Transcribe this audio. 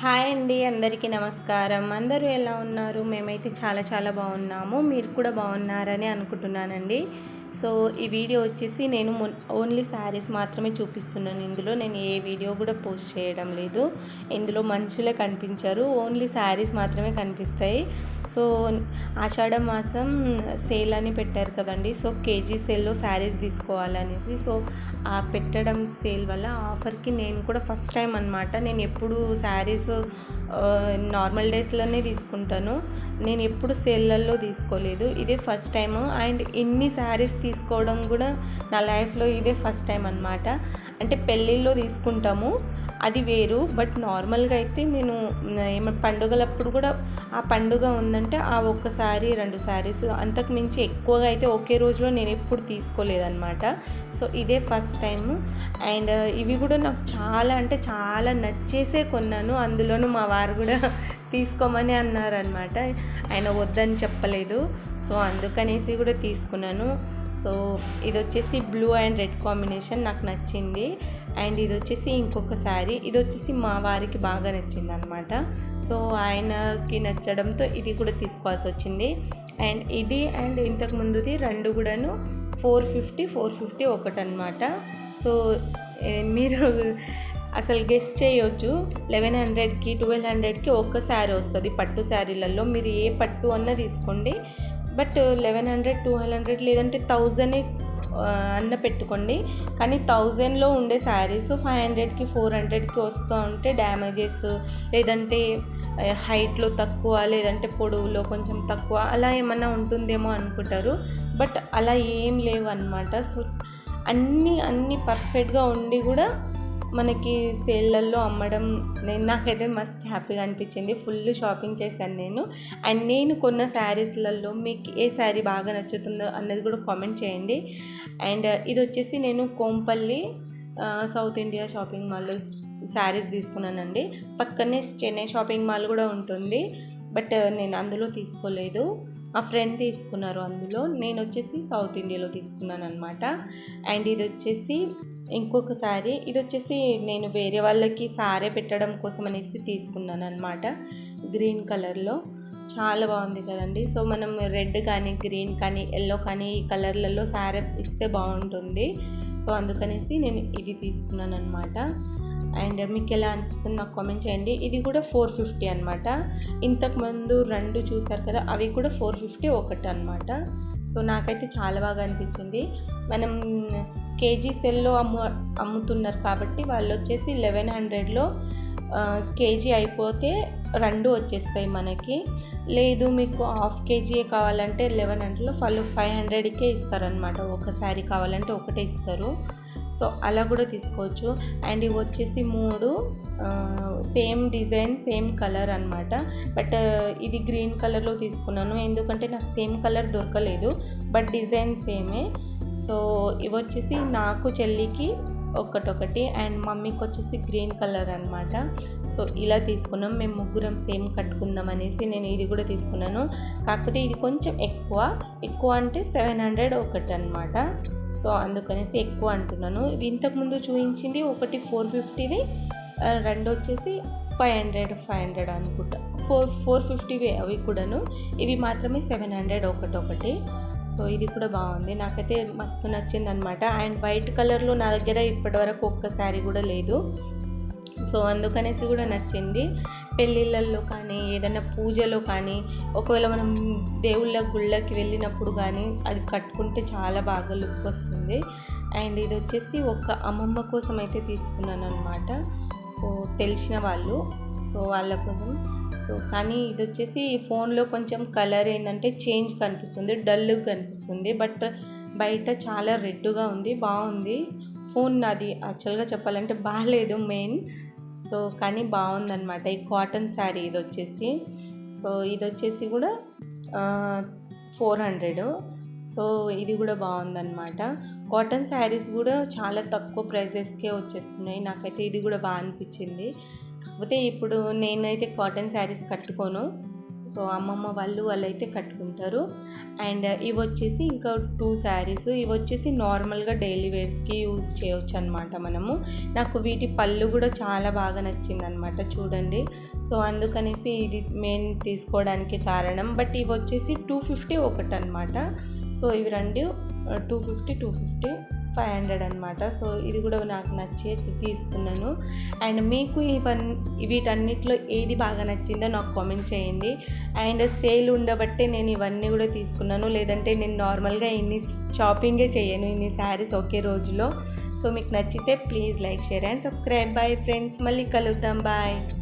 Hi అండి అందరికీ నమస్కారం. అందరూ ఎలా ఉన్నారు? మేమైతే చాలా చాలా బాగున్నాము. మీరు కూడా బాగున్నారని అనుకుంటున్నానండి. సో ఈ వీడియో వచ్చేసి నేను ఓన్లీ శారీస్ మాత్రమే చూపిస్తున్నాను. ఇందులో నేను ఏ వీడియో కూడా పోస్ట్ చేయడం లేదు. ఇందులో మనుషులే కనిపించారు. ఓన్లీ శారీస్ మాత్రమే కనిపిస్తాయి. సో ఆషాఢ మాసం సేల్ అని పెట్టారు కదండి. సో కేజీ సేల్లో శారీస్ తీసుకోవాలనేసి సో ఆ పెట్టడం సేల్ వల్ల ఆఫర్కి నేను కూడా ఫస్ట్ టైం అనమాట నేను ఎప్పుడు శారీస్ నార్మల్ డేస్లోనే తీసుకుంటాను. నేను ఎప్పుడు సేల్లలో తీసుకోలేదు. ఇదే ఫస్ట్ టైం అండ్ ఇన్ని శారీస్ తీసుకోవడం కూడా నా లైఫ్లో ఇదే ఫస్ట్ టైం అనమాట అంటే పెళ్ళిళ్ళలో తీసుకుంటాము అది వేరు. బట్ నార్మల్గా అయితే నేను ఏమ పండుగలప్పుడు కూడా ఆ పండుగ ఉందంటే ఆ ఒక్కసారి రెండు శారీస్ అంతకు మించి ఎక్కువగా అయితే ఒకే రోజులో నేను ఎప్పుడు తీసుకోలేదన్నమాట. సో ఇదే ఫస్ట్ టైం. అండ్ ఇవి కూడా నాకు చాలా అంటే చాలా నచ్చేసే కొన్నాను. అందులోనూ మా వారు కూడా తీసుకోమని అన్నారనమాట ఆయన వద్దని చెప్పలేదు. సో అందుకనేసి కూడా తీసుకున్నాను. సో ఇది వచ్చేసి బ్లూ అండ్ రెడ్ కాంబినేషన్ నాకు నచ్చింది. అండ్ ఇది వచ్చేసి ఇంకొక శారీ. ఇది వచ్చేసి మా వారికి బాగా నచ్చింది అనమాట సో ఆయనకి నచ్చడంతో ఇది కూడా తీసుకోవాల్సి వచ్చింది అండ్ ఇది అండ్ ఇంతకు ముందుది రెండు కూడాను ఫోర్ ఫిఫ్టీ ఫోర్ ఫిఫ్టీ ఒకటి అనమాట సో మీరు అసలు గెస్ట్ చేయొచ్చు. లెవెన్ హండ్రెడ్కి ట్వెల్వ్ హండ్రెడ్కి ఒక్క శారీ వస్తుంది పట్టు శారీలలో మీరు ఏ పట్టు అన్న తీసుకోండి. But eleven hundred two hundred లేదంటే థౌజండ్ అన్న పెట్టుకోండి. కానీ థౌజండ్లో ఉండే శారీస్ ఫైవ్ హండ్రెడ్కి ఫోర్ హండ్రెడ్కి వస్తూ ఉంటే డ్యామేజెస్ లేదంటే హైట్లో తక్కువ లేదంటే పొడవులో కొంచెం తక్కువ అలా ఏమన్నా ఉంటుందేమో అనుకుంటారు. బట్ అలా ఏం లేవు అనమాట సో అన్నీ అన్నీ పర్ఫెక్ట్గా ఉండి కూడా మనకి సేల్లలో అమ్మడం నేను నాకైతే మస్త్ హ్యాపీగా అనిపించింది. ఫుల్ షాపింగ్ చేశాను నేను. అండ్ నేను కొన్న శారీస్లలో మీకు ఏ శారీ బాగా నచ్చుతుందో అన్నది కూడా కామెంట్ చేయండి. అండ్ ఇది వచ్చేసి నేను కోంపల్లి సౌత్ ఇండియా షాపింగ్ మాల్లో శారీస్ తీసుకున్నానండి. పక్కనే చెన్నై షాపింగ్ మాల్ కూడా ఉంటుంది. బట్ నేను అందులో తీసుకోలేదు. మా ఫ్రెండ్ తీసుకున్నారు అందులో. నేను వచ్చేసి సౌత్ ఇండియాలో తీసుకున్నాను అనమాట అండ్ ఇది వచ్చేసి ఇంకొక ఇది వచ్చేసి నేను వేరే వాళ్ళకి సారే పెట్టడం కోసం అనేసి తీసుకున్నాను అనమాట గ్రీన్ కలర్లో. చాలా బాగుంది కదండి. సో మనం రెడ్ కానీ గ్రీన్ కానీ ఎల్లో కానీ ఈ కలర్లలో సారీ ఇస్తే బాగుంటుంది. సో అందుకనేసి నేను ఇది తీసుకున్నాను అనమాట అండ్ మీకు ఎలా అనిపిస్తుంది నాకు కామెంట్ చేయండి. ఇది కూడా ఫోర్ ఫిఫ్టీ అనమాట ఇంతకుముందు రెండు చూసారు కదా అవి కూడా ఫోర్ ఫిఫ్టీ ఒకటి అనమాట సో నాకైతే చాలా బాగా అనిపించింది. మనం కేజీ సెల్లో అమ్ము అమ్ముతున్నారు కాబట్టి వాళ్ళు వచ్చేసి లెవెన్ హండ్రెడ్లో కేజీ అయిపోతే రెండు వచ్చేస్తాయి మనకి. లేదు మీకు హాఫ్ కేజీ కావాలంటే లెవెన్ హండ్రెడ్లో వాళ్ళు ఫైవ్ హండ్రెడ్కే ఇస్తారనమాట ఒక శారీ కావాలంటే ఒకటే ఇస్తారు. సో అలా కూడా తీసుకోవచ్చు. అండ్ ఇవి వచ్చేసి మూడు సేమ్ డిజైన్ సేమ్ కలర్ అనమాట బట్ ఇది గ్రీన్ కలర్లో తీసుకున్నాను. ఎందుకంటే నాకు సేమ్ కలర్ దొరకలేదు. బట్ డిజైన్ సేమే. సో ఇవి వచ్చేసి నాకు చెల్లికి ఒకటొకటి అండ్ మమ్మీకి వచ్చేసి గ్రీన్ కలర్ అనమాట సో ఇలా తీసుకున్నాం. మేము ముగ్గురం సేమ్ కట్టుకుందాం అనేసి నేను ఇది కూడా తీసుకున్నాను. కాకపోతే ఇది కొంచెం ఎక్కువ. ఎక్కువ అంటే సెవెన్ హండ్రెడ్ ఒకటి అనమాట సో అందుకనేసి ఎక్కువ అంటున్నాను. ఇంతకుముందు చూపించింది ఒకటి ఫోర్ ఫిఫ్టీది. రెండు వచ్చేసి ఫైవ్ హండ్రెడ్ ఫైవ్ హండ్రెడ్ అనుకుంటా. ఫోర్ ఫోర్ ఫిఫ్టీవే అవి కూడాను. ఇవి మాత్రమే సెవెన్ హండ్రెడ్ ఒకటొకటి. సో ఇది కూడా బాగుంది. నాకైతే మస్తు నచ్చింది అనమాట అండ్ వైట్ కలర్లో నా దగ్గర ఇప్పటివరకు ఒక్క శారీ కూడా లేదు. సో అందుకనేసి కూడా నచ్చింది. పెళ్ళిళ్ళల్లో కానీ ఏదైనా పూజలో కానీ ఒకవేళ మనం దేవుళ్ళ గుళ్ళకి వెళ్ళినప్పుడు కానీ అది కట్టుకుంటే చాలా బాగా లుక్ వస్తుంది. అండ్ ఇది వచ్చేసి ఒక అమ్మమ్మ కోసం అయితే తీసుకున్నాను అనమాట సో తెలిసిన వాళ్ళు. సో వాళ్ళ కోసం సో కానీ ఇది వచ్చేసి ఫోన్లో కొంచెం కలర్ ఏంటంటే చేంజ్ కనిపిస్తుంది డల్ కనిపిస్తుంది. బట్ బయట చాలా రెడ్గా ఉంది బాగుంది. ఫోన్ అది యాక్చువల్గా చెప్పాలంటే బాగాలేదు మెయిన్. సో కానీ బాగుందన్నమాట. ఈ కాటన్ శారీ ఇది వచ్చేసి సో ఇది వచ్చేసి కూడా ఫోర్ హండ్రెడ్. సో ఇది కూడా బాగుందన్నమాట. కాటన్ శారీస్ కూడా చాలా తక్కువ ప్రైజెస్కే వచ్చేస్తున్నాయి. నాకైతే ఇది కూడా బాగా అనిపించింది. కాకపోతే ఇప్పుడు నేనైతే కాటన్ శారీస్ కట్టుకోను. సో అమ్మమ్మ వాళ్ళు వాళ్ళు అయితే కట్టుకుంటారు. అండ్ ఇవి వచ్చేసి ఇంకా టూ శారీస్. ఇవి వచ్చేసి నార్మల్గా డైలీ వేర్స్కి యూజ్ చేయవచ్చు అనమాట మనము. నాకు వీటి పళ్ళు కూడా చాలా బాగా నచ్చింది అనమాట చూడండి. సో అందుకనేసి ఇది మెయిన్ తీసుకోవడానికి కారణం. బట్ ఇవి వచ్చేసి టూ ఫిఫ్టీ ఒకటి అనమాట సో ఇవి రెండు two fifty two fifty. Five hundred అనమాట సో ఇది కూడా నాకు నచ్చే తీసుకున్నాను. అండ్ మీకు ఇవన్నీ వీటన్నిటిలో ఏది బాగా నచ్చిందో నాకు కామెంట్ చేయండి. అండ్ సేల్ ఉండబట్టే నేను ఇవన్నీ కూడా తీసుకున్నాను. లేదంటే నేను నార్మల్గా ఇన్ని షాపింగే చేయను. ఇన్ని శారీస్ ఒకే రోజులో. సో మీకు నచ్చితే please like share and subscribe. Bye friends. మళ్ళీ కలుద్దాం. బాయ్.